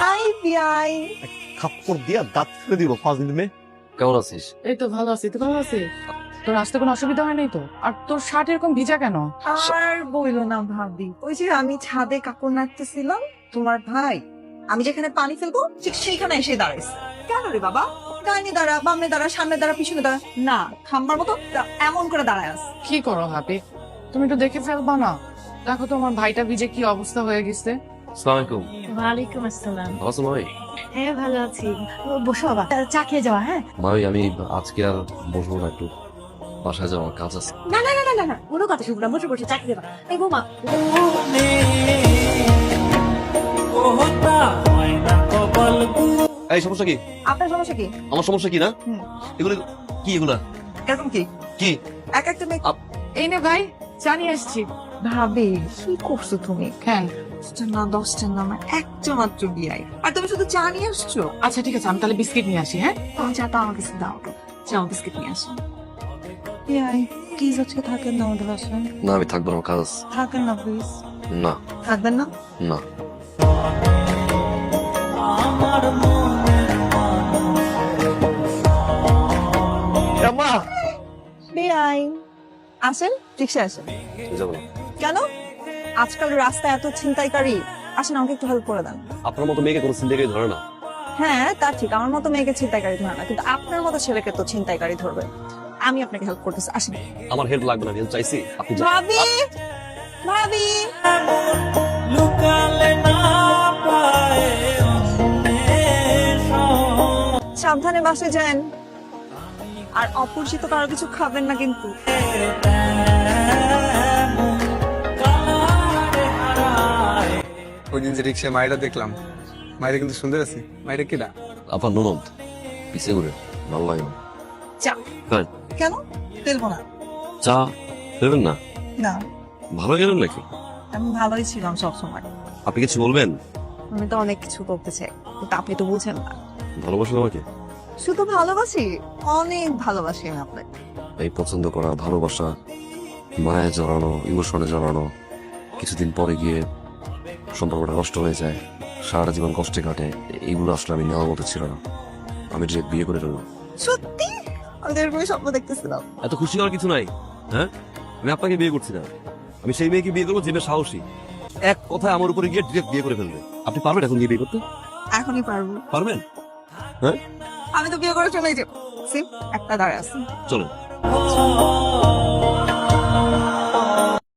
High বিআই থাপ্পড় দিয়া দাঁত ফেলে দিব ফাজিল মেয়ে কেমন আছিস? এই তো ভালো আছি তুই ভালো আছিস? তোর আসতে কোনো অসুবিধা হয় নাই তো? আর তোর শার্ট এরকম ভিজা কেন? আর বইলো না ভাবি। ওই যে আমি ছাদে কাপড় নাড়তেছিলাম তোমার ভাই আমি যেখানে পানি ফেলব ঠিক সেইখানে এসে দাঁড়াইছে। কেন রে বাবা? ডাইনে দাঁড়া বামে দাঁড়া সামনে দাঁড়া পিছনে দাঁড়া। না খাম্বার মতো এমন করে দাঁড়ায় আস কি করো হাপি তুমি একটু দেখে ফেলবা না। দেখো তো আমার ভাইটা ভিজে কি অবস্থা হয়ে গেছে। আলাইকুম ওয়ালাইকুম আসসালাম। ভালো আছো হ্যাঁ ভালো আছি। বসো বাবা চা খেয়ে যাওয়া হ্যাঁ? মামি আমি আজকে আর বসবো না একটু। বাসায় যাওয়ার কাজ আছে। না না না না না কোনো কথা শুনব না বসে বসে চা খেয়ে যাবা এই বৌমা। এই সমস্যা কি? আপনার সমস্যা কি? আমার সমস্যা কি না? এগুলো কি এগুলা? এরকম কি? কি? এক একটা মেয়ে এই নে ভাই। চা নিয়ে আসছি। ভাবি কি করছ তুমি? কেন? দশটা না দশটা না আমার একটা মাত্র বিয়াই। আর তুমি শুধু চা নিয়ে আসছো? আচ্ছা ঠিক আছে আমি তাহলে বিস্কিট নিয়ে আসি হ্যাঁ? তোমার আমার কাছে দাও তো। চাও বিস্কিট নিয়ে আসো। বিয়াই প্লিজ আজকে থাকেন না আমাদের বাসায়? না আমি থাকব না আমার কাজ থাকেন না প্লিজ না। থাকবেন না? না। মা বিয়াই। আসেন রিক্সা আসেন। যাব। না কেন? আজকাল রাস্তায় এত ছিনতাইকারী। আসেন আমাকে একটু হেল্প করে দেন। আপনার মতো মেয়েকে কোনো চিন্তাই ধরে না। হ্যাঁ তা ঠিক। আমার মতো মেয়েকে ছিনতাইকারী ধরে না। কিন্তু আপনার মতো ছেলেকে তো ছিনতাইকারী ধরবে। আমি আপনাকে হেল্প করতেছি। আসেন। আমার হেল্প লাগবে না হেল্প চাইছি। আপনি। ভাবি! ভাবি! সাবধানে বাসে যান। আর অপরিচিত কারও কিছু খাবেন না কিন্তু। ওই দিন যে রিক্সায় মায়েরা দেখলাম মায়েরা কিন্তু সুন্দর আছে। মায়েরা কিনা আপনার ননদ পিছিয়ে ঘুরে ভালো লাগে না। চা। তাই? কেন? ফেলব না। চা দেবেন না? না। ভালো গেলেন নাকি? আমি ভালোই ছিলাম সবসময়। আপনি কিছু বলবেন? আমি তো অনেক কিছু করতে চাই কিন্তু আপনি তো বুঝেন না। ভালোবাসেন আমাকে? শুধু ভালোবাসি? অনেক ভালোবাসি আমি আপনাকে। এই পছন্দ করা ভালোবাসা মায়ে জড়ানো ইমোশনে জড়ানো কিছুদিন পরে গিয়ে সম্পর্কটা নষ্ট হয়ে যায় সারা জীবন কষ্টে কাটে এইগুলো আসলে আমি নেওয়ার মতো ছিল না। আমি ডিরেক্ট বিয়ে করে ফেলব সত্যি? আমি তো এরকমই স্বপ্ন দেখতেছিলাম। এত খুশি হওয়ার কিছু নাই হ্যাঁ? আমি আপনাকে বিয়ে করছি না। আমি সেই মেয়েকে বিয়ে করব যে মেয়ে সাহসী। এক কথায় আমার উপরে গিয়ে ডিরেক্ট বিয়ে করে ফেলবে। আপনি পারবেন এখন গিয়ে বিয়ে করতে? এখনই পারব। পারবেন? আমি তো বিয়ে করে চলে যাব। একটা দাঁড়ায় আসুন চলেন